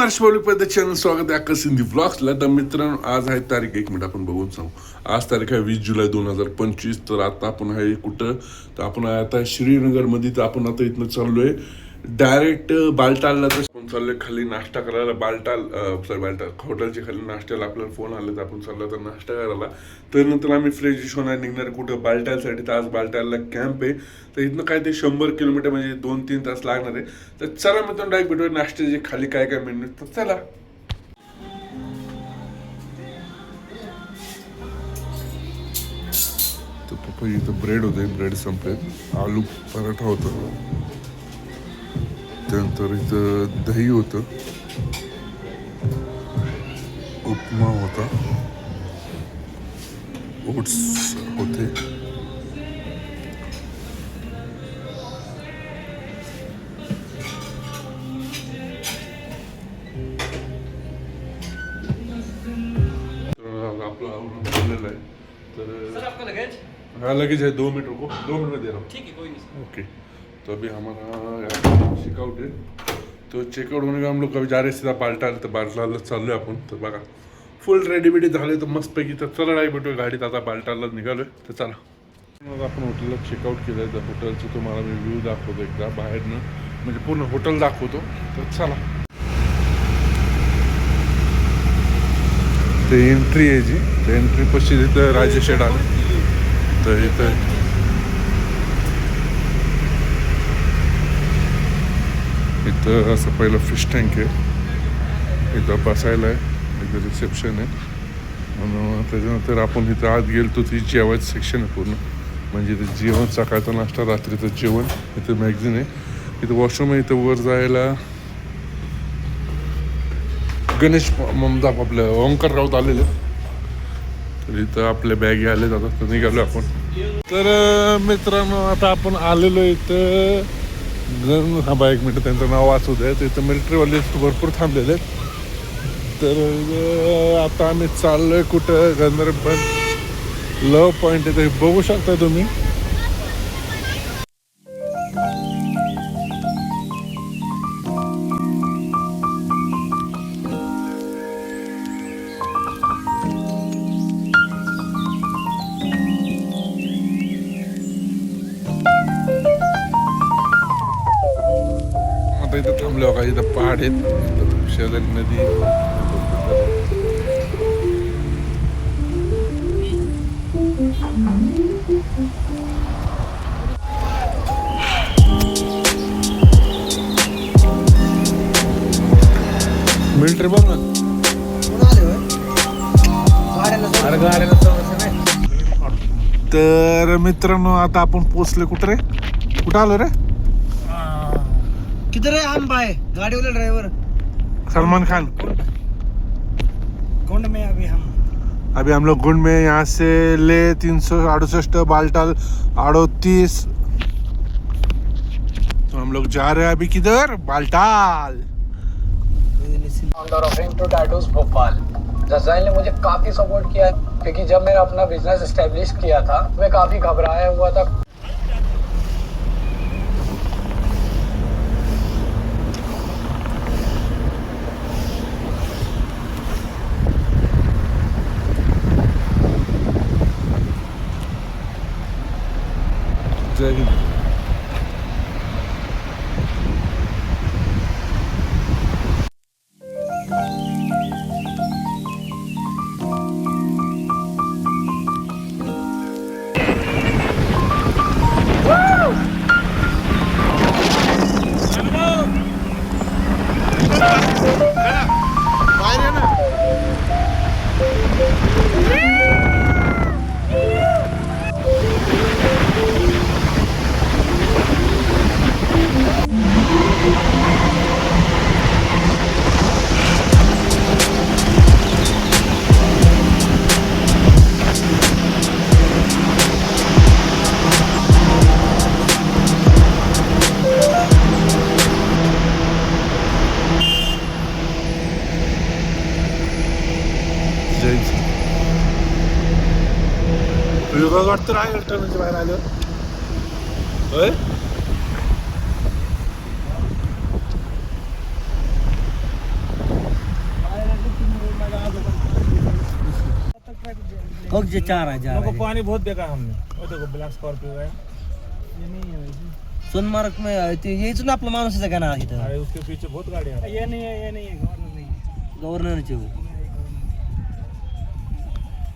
मार्च पद्धत चॅनल स्वागत आहे अक्का सिंधी ब्लॉग्सला तर मित्रांनो आज आहे तारीख एक मिनिट आपण बघून सांगू. आज तारीख आहे वीस जुलै दोन हजार पंचवीस तर आता आपण आहे कुठं? तर आपण आता श्रीनगरमध्ये तर आपण आता इथनं चाललोय. डायरेक्ट बालटालला तर आपण खाली नाश्ता करायला बालटाल सॉरी बालटाल हॉटेलच्या खाली नाश्त्याला आपल्याला फोन आला तर आपण चालला तर नाश्ता करायला. तर नंतर आम्ही फ्रेश होणार निघणार कुठं? बालटालसाठी. तर आज बालटालला कॅम्प आहे. तर इथनं काय ते शंभर किलोमीटर म्हणजे दोन तीन तास लागणार आहे. तर चला मित्रांनो डायरेक्ट भेटूया नाश्त्याचे खाली काय काय मेन्यू तर चला. तर पप्पा इथं ब्रेड होते ब्रेड संपले आलू पराठा होता. त्यानंतर इथं दही होतं. उपमा होता. ओट्स होते. तर आपलं आवरून झालेलं आहे. तर सर आपका लगेज हाँ लगेज है दो मिनट रुको. दो मिनट में दे रहा हूँ ठीक है कोई नहीं ओके. तो अभी हमारा चेकआउट है। तो चेकआउट होने का हम लोग कभी जा रहे सीधा बाल्टाल तर बाल्टाला चाललोय आपण तर बघा। फुल रेडी बिडी झाले तर मस्तपैकी तर चला नाही भेटू गाडीत आता बाल्टाला निघालोय तर चला। मग आपण हॉटेलला चेकआउट केलं आहे तर हॉटेलचं तुम्हाला मी व्ह्यू दाखवतो एकदा बाहेरनं म्हणजे पूर्ण हॉटेल दाखवतो तर चला। ते एंट्री आहे जी तर एंट्री पशी तिथं राजेश शेड आलं तर इथं इथं असं पहिलं फिश टँक आहे. इथं बसायला आहे. इथं रिसेप्शन आहे. म्हणून त्याच्यानंतर आपण इथं आत गेलो ती जेवायचं सेक्शन आहे पूर्ण. म्हणजे इथं जेवण सकाळचा नाश्ता रात्रीचं जेवण. इथं मॅगझिन आहे. इथं वॉशरूम आहे. इथं वर जायला गणेश ममदाप आपलं ओंकार राऊत आलेले. तर इथं आपल्या बॅगी आले जातात तर निघालो आपण. तर मित्रांनो आता आपण आलेलो इथं. गण हा एक मिनटं त्यांचं नाव वाचू द्या. तिथं मिलिटरीवाले भरपूर थांबलेले आहेत. तर आता आम्ही चाललोय कुठं? गंदरबन लव पॉईंट आहे ते बघू शकता तुम्ही. इथं पहाड आहेत. शेजारी नदी मिलिटरी बघ ना. तर मित्रांनो आता आपण पोचले कुठं रे? कुठं आलो रे? किधर है हम भाई? गाड़ी वाला ड्राइवर सलमान खान। कुंड में अभी हम। अभी हम लोग गुंड में यहाँ से ले तीन सौ अड़सठ बालटाल अड़तीस। तो हम लोग जा रहे हैं अभी किधर? बालटाल। भोपाल जजाइल ने मुझे काफ़ी सपोर्ट किया क्योंकि जब मैंने अपना बिज़नेस एस्टेब्लिश किया था मैं काफ़ी घबराया हुआ था। जय हिंद वाट तर आहे टर्मिनलच्या बाहेर आलं होय कब जे चार आ जा रहा है? पानी बहुत देखा हमने। वो देखो ब्लैक स्कॉर्पियो है। ये नहीं है वैसे में ये जो ना आपला माणूस आहे का ना इथं अरे उसके पीछे बहुत गाड़ी है। ये नहीं है ये नहीं है गवर्नर नहीं गवर्नर नहीं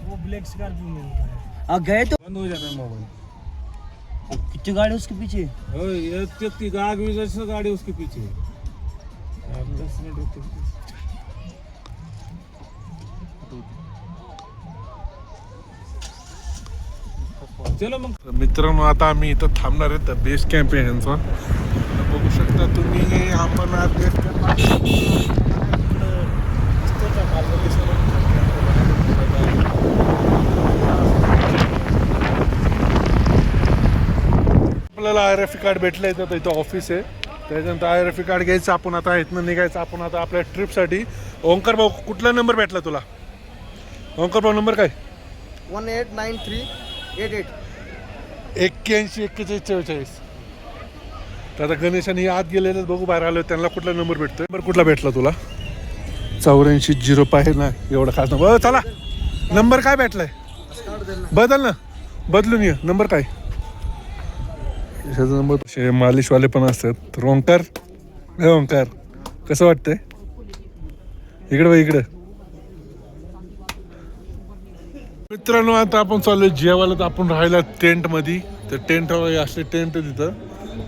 वो ब्लैक स्कॉर्पियो है। अब गए तो बंद हो जाता है मोबाइल। कितनी गाड़ी उसके पीछे? ओ, ये तक की आग भी जैसे गाड़ी उसके पीछे है। आप दस मिनट रुकते चलो मग. तर मित्रांनो आता आम्ही इथं थांबणार आहे तर बेस कॅम्प आहे यांचा तर बघू शकता तुम्ही हे अंबरनाथ बेस कॅम्प आपल्याला आय एफ कार्ड भेटलं आहे तर इथं ऑफिस आहे. त्याच्यानंतर आय एफ कार्ड घ्यायचं आपण आता इथनं निघायचं आपण आता आपल्या ट्रिपसाठी ओंकार भाऊ कुठला नंबर भेटला तुला? ओंकार भाऊ नंबर काय? One eight nine three eight eight एक्क्याऐंशी एक्केचाळीस चव्वेचाळीस. तर आता गणेशाने आत गेलेले बघू बाहेर आलो त्यांना कुठला नंबर भेटतोय? नंबर कुठला भेटला तुला? चौऱ्याऐंशी झिरो पाहिजे ना एवढा खास नंबर चला नंबर काय भेटलाय? बदल ना. बदलून ये. नंबर काय? ह्याचा नंबर असे मालिशवाले पण असतात. तर ओंकार हे ओंकार कसं वाटतंय? इकडे बघ इकडे. मित्रांनो आता आपण चालू जेवायला तर आपण राहायला टेंटमध्ये तर टेंट असले टेंट आहे तिथं.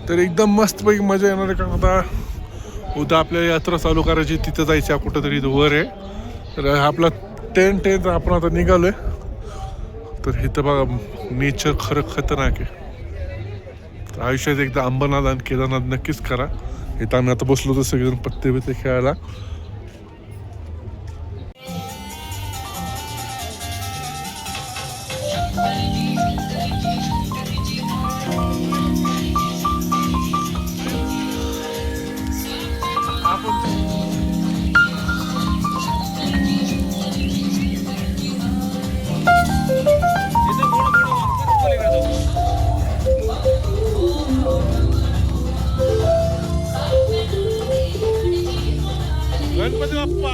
तर एकदम मस्तपैकी मजा येणार आहे कारण आता उद्या आपल्या यात्रा चालू करायची तिथं जायचं कुठंतरी वर आहे. तर हा आपला टेंट आहे तर आपण आता निघालोय. तर इथं बघा नेचर खरं खतरनाक आहे. तर आयुष्यात एकदा अंबरनाथ आणि केदारनाथ नक्कीच करा. इथं आम्ही आता बसलो होतो सगळेजण पत्ते बित्ते खेळायला. गणपती बाप्पा.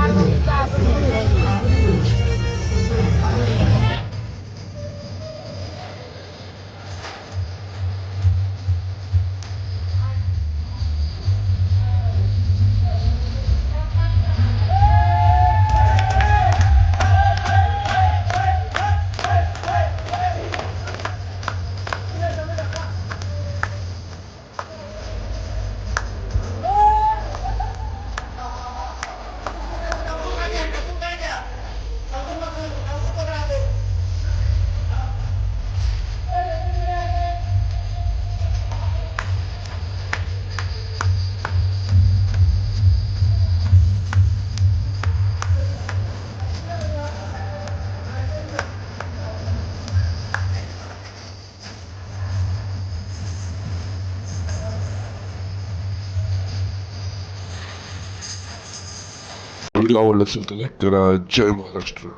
व्हिडिओ आवडला असेल तर लाईक करा जय महाराष्ट्र